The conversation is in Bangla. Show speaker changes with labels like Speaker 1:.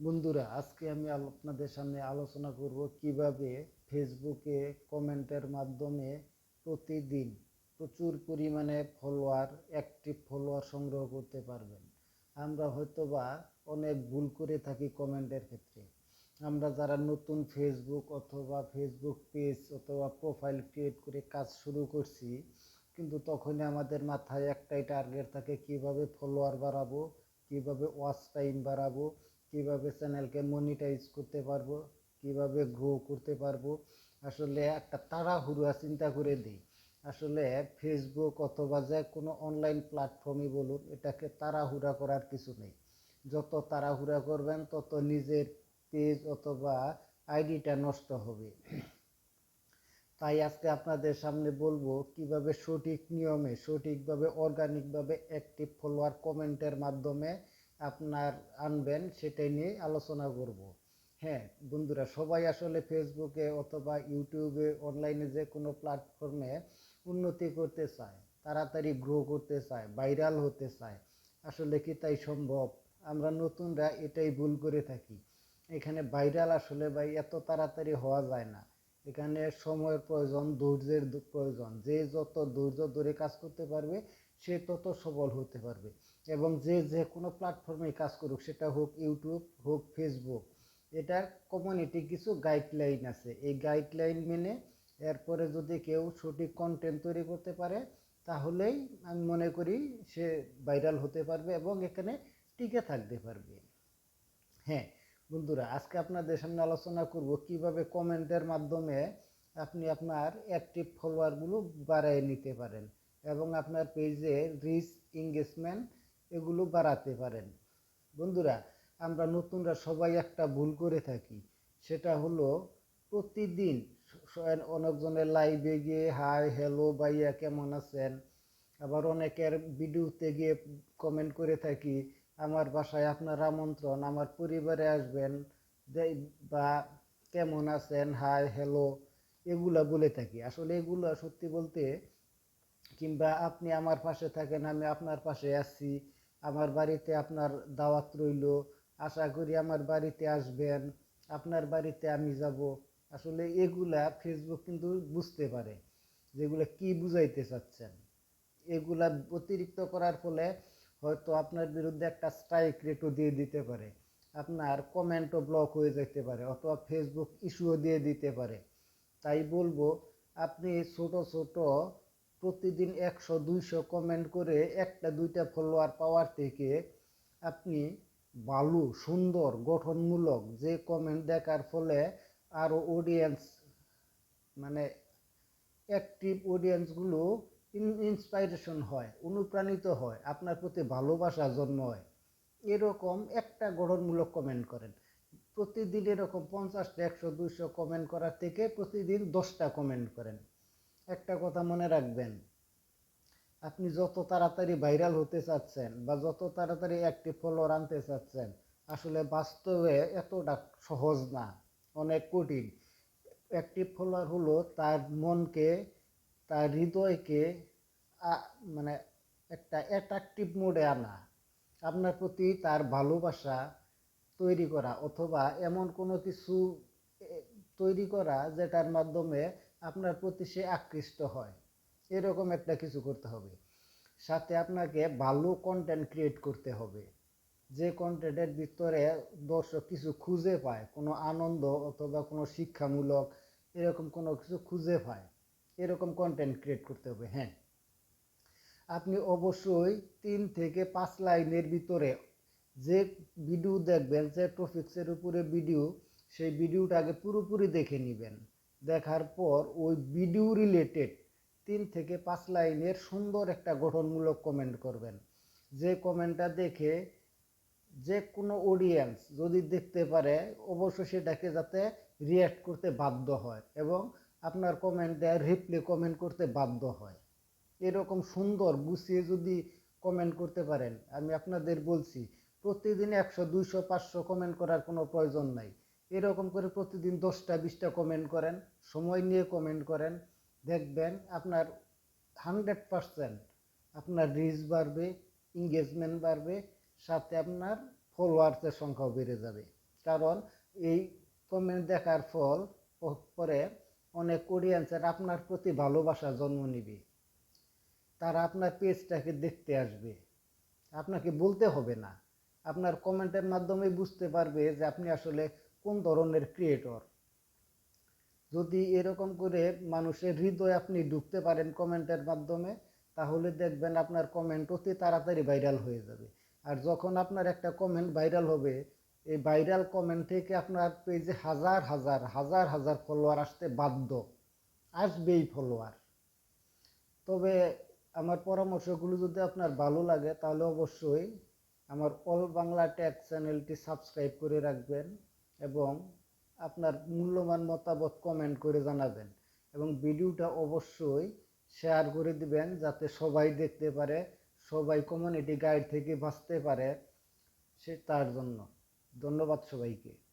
Speaker 1: বন্ধুরা, আজকে আমি আপনাদের সামনে আলোচনা করব কীভাবে ফেসবুকে কমেন্টের মাধ্যমে প্রতিদিন প্রচুর পরিমাণে ফলোয়ার অ্যাক্টিভ ফলোয়ার সংগ্রহ করতে পারবেন। আমরা হয়তোবা অনেক ভুল করে থাকি কমেন্টের ক্ষেত্রে। আমরা যারা নতুন ফেসবুক অথবা ফেসবুক পেজ অথবা প্রোফাইল ক্রিয়েট করে কাজ শুরু করছি, কিন্তু তখনই আমাদের মাথায় একটাই টার্গেট থাকে কীভাবে ফলোয়ার বাড়াবো, কীভাবে ওয়াচ টাইম বাড়াবো কীভাবে চ্যানেলকে মনিটাইজ করতে পারব, কীভাবে গ্রো করতে পারব, আসলে একটা তাড়াহুড়া চিন্তা করে দিই। আসলে ফেসবুক অথবা যে কোনো অনলাইন প্ল্যাটফর্মই বলুন, এটাকে তাড়াহুড়া করার কিছু নেই। যত তাড়াহুড়া করবেন, তত নিজের পেজ অথবা আইডিটা নষ্ট হবে। তাই আজকে আপনাদের সামনে বলব, কীভাবে সঠিক নিয়মে, সঠিকভাবে অর্গানিকভাবে অ্যাক্টিভ ফলোয়ার কমেন্টের মাধ্যমে আপনার আনবেন সেটাই নিয়ে আলোচনা করব। হ্যাঁ বন্ধুরা, সবাই আসলে ফেসবুকে অথবা ইউটিউবে অনলাইনে যে কোনো প্ল্যাটফর্মে উন্নতি করতে চায়, তাড়াতাড়ি গ্রো করতে চায় ভাইরাল হতে চায়, আসলে কি তাই সম্ভব? আমরা নতুনরা এটাই ভুল করে থাকি। এখানে ভাইরাল আসলে ভাই এত তাড়াতাড়ি হওয়া যায় না। এখানে সময়ের প্রয়োজন, ধৈর্যের প্রয়োজন। যে যত ধৈর্য ধরে কাজ করতে পারবে, সে তত সবল হতে পারবে। এবং যে যে কোনো প্ল্যাটফর্মে কাজ করুক, সেটা হোক ইউটিউব হোক ফেসবুক এটার কমিউনিটি কিছু গাইডলাইন আছে। এই গাইডলাইন মেনে এরপরে যদি কেউ সঠিক কন্টেন্ট তৈরি করতে পারে, তাহলেই আমি মনে করি সে ভাইরাল হতে পারবে এবং এখানে টিকে থাকতে পারবে। হ্যাঁ বন্ধুরা, আজকে আপনাদের সামনে আলোচনা করব কীভাবে কমেন্টের মাধ্যমে আপনি আপনার অ্যাক্টিভ ফলোয়ারগুলো বাড়িয়ে নিতে পারেন এবং আপনার পেজে রিচ এঙ্গেজমেন্ট এগুলো বাড়াতে পারেন। বন্ধুরা, আমরা নতুনরা সবাই একটা ভুল করে থাকি। সেটা হলো প্রতিদিন অনেকজনের লাইভে গিয়ে হাই হ্যালো ভাইয়া, কেমন আছেন? আবার অনেকের ভিডিওতে গিয়ে কমেন্ট করে থাকি, আমার বাসায় আপনার আমন্ত্রণ, আমার পরিবারে আসবেন বা কেমন আছেন? হাই হ্যালো এগুলা বলে থাকি। আসলে এগুলো সত্যি বলতে কিংবা আপনি আমার পাশে থাকেন, আমি আপনার পাশে আছি আমার বাড়িতে আপনার দাওয়াত রইল। আশা করি আমার বাড়িতে আসবেন। আপনার বাড়িতে আমি যাব। আসলে এগুলা ফেসবুক কিন্তু বুঝতে পারে যেগুলো কি বুঝাইতে চাচ্ছেন। এগুলা অতিরিক্ত করার ফলে হয়তো আপনার বিরুদ্ধে একটা স্ট্রাইক রেটও দিয়ে দিতে পারে। আপনার কমেন্টও ব্লক হয়ে যেতে পারে অথবা ফেসবুক ইস্যুও দিয়ে দিতে পারে। তাই বলব, আপনি ছোট ছোট প্রতিদিন একশো, দুইশো কমেন্ট করে একটা, দুইটা ফলোয়ার পাওয়ার থেকে আপনি ভালো, সুন্দর, গঠনমূলক যে কমেন্ট দেখার ফলে আরও অডিয়েন্স মানে অ্যাক্টিভ অডিয়েন্সগুলো ইন্সপাইরেশন হয়, অনুপ্রাণিত হয়, আপনার প্রতি ভালোবাসা জন্ম হয় এরকম একটা গঠনমূলক কমেন্ট করেন। প্রতিদিন এরকম পঞ্চাশটা, একশো, দুইশো কমেন্ট করার থেকে প্রতিদিন দশটা কমেন্ট করেন। একটা কথা মনে রাখবেন। আপনি যত তাড়াতাড়ি ভাইরাল হতে চাচ্ছেন বা যত তাড়াতাড়ি একটি ফলোয়ার আনতে চাচ্ছেন, আসলে বাস্তবে এতটা সহজ না, অনেক কঠিন। একটি ফলোয়ার হলো তার মনকে, তার হৃদয়কে মানে একটা অ্যাট্রাকটিভ মোডে আনা, আপনার প্রতি তার ভালোবাসা তৈরি করা, অথবা এমন কোনো কিছু তৈরি করা যেটার মাধ্যমে আপনার প্রতি সে আকৃষ্ট হয়। এরকম একটা কিছু করতে হবে। সাথে আপনাকে ভালো কন্টেন্ট ক্রিয়েট করতে হবে। যে কন্টেন্টের ভিতরে দর্শক কিছু খুঁজে পায়, কোনো আনন্দ অথবা কোনো শিক্ষামূলক এরকম কোনো কিছু খুঁজে পায়, এরকম কন্টেন্ট ক্রিয়েট করতে হবে। হ্যাঁ। আপনি অবশ্যই তিন থেকে পাঁচ লাইনের ভিতরে যে ভিডিও দেখবেন, যে টপিক্সের উপরে ভিডিও সেই ভিডিওটা আগে পুরোপুরি দেখে নেবেন। দেখার পর ওই ভিডিও রিলেটেড তিন থেকে পাঁচ লাইনের সুন্দর একটা গঠনমূলক কমেন্ট করবেন। যে কমেন্টটা দেখে যে কোনো অডিয়েন্স যদি দেখতে পারে অবশ্যই সেটাকে যাতে রিয়্যাক্ট করতে বাধ্য হয় এবং আপনার কমেন্টে রিপ্লে কমেন্ট করতে বাধ্য হয়। এরকম সুন্দর গুছিয়ে যদি কমেন্ট করতে পারেন, আমি আপনাদের বলছি, প্রতিদিন একশো, দুইশো, পাঁচশো কমেন্ট করার কোনো প্রয়োজন নাই। এরকম করে প্রতিদিন দশটা, বিশটা কমেন্ট করেন, সময় নিয়ে কমেন্ট করেন, দেখবেন আপনার হান্ড্রেড পারসেন্ট আপনার রিচ বাড়বে এঙ্গেজমেন্ট বাড়বে, সাথে আপনার ফলোয়ার্সের সংখ্যাও বেড়ে যাবে। কারণ এই কমেন্ট দেখার ফল পরে অনেক অডিয়েন্সের আপনার প্রতি ভালোবাসা জন্ম নিবে। তারা আপনার পেজটাকে দেখতে আসবে। আপনাকে বলতে হবে না। আপনার কমেন্টের মাধ্যমে বুঝতে পারবে যে আপনি আসলে কোন ধরনের ক্রিয়েটর যদি এরকম করে মানুষের হৃদয়ে আপনি ঢুকতে পারেন কমেন্টের মাধ্যমে, তাহলে দেখবেন আপনার কমেন্ট অতি তাড়াতাড়ি ভাইরাল হয়ে যাবে। আর যখন আপনার একটা কমেন্ট ভাইরাল হবে, এই ভাইরাল কমেন্ট থেকে আপনার পেজে হাজার হাজার হাজার হাজার ফলোয়ার আসতে বাধ্য। আসবেই ফলোয়ার তবে আমার পরামর্শগুলো যদি আপনার ভালো লাগে, তাহলে অবশ্যই আমার অল বাংলা ট্যাগ চ্যানেলটি সাবস্ক্রাইব করে রাখবেন। এবং আপনার মূল্যবান মতামত কমেন্ট করে জানাবেন। এবং ভিডিওটা অবশ্যই শেয়ার করে দিবেন যাতে সবাই দেখতে পারে, সবাই কমিউনিটি গাইড থেকে বাঁচতে পারে সে তার জন্য। ধন্যবাদ সবাইকে।